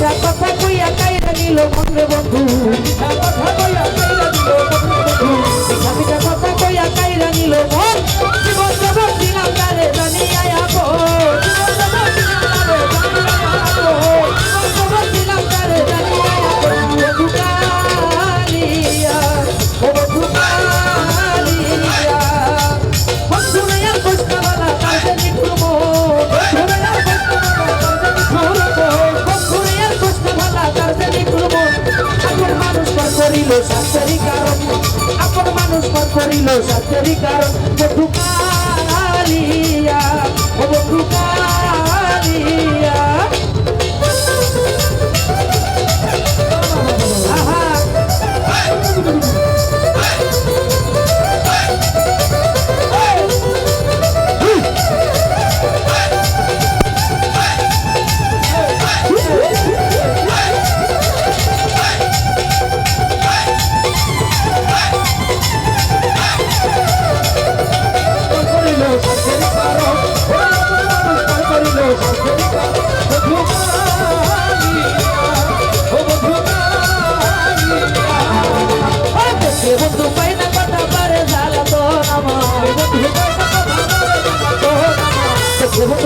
কথা কইয়া কাইরা নিল মন্দ বন্ধু। কথা কইয়া কাইরা করিল সাক্ষরি কারণ। আপন মানুষ পর করিল সাক্ষরি কারণ। করিল সরকারি পারো পার করিল সরকারি পারো বধু ও বধু দেখলে বন্ধু পাই না কথা পারে জ্বালা তো আমার বন্ধু পাই না কথা পারে জ্বালা তো আমার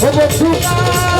Vamos, vou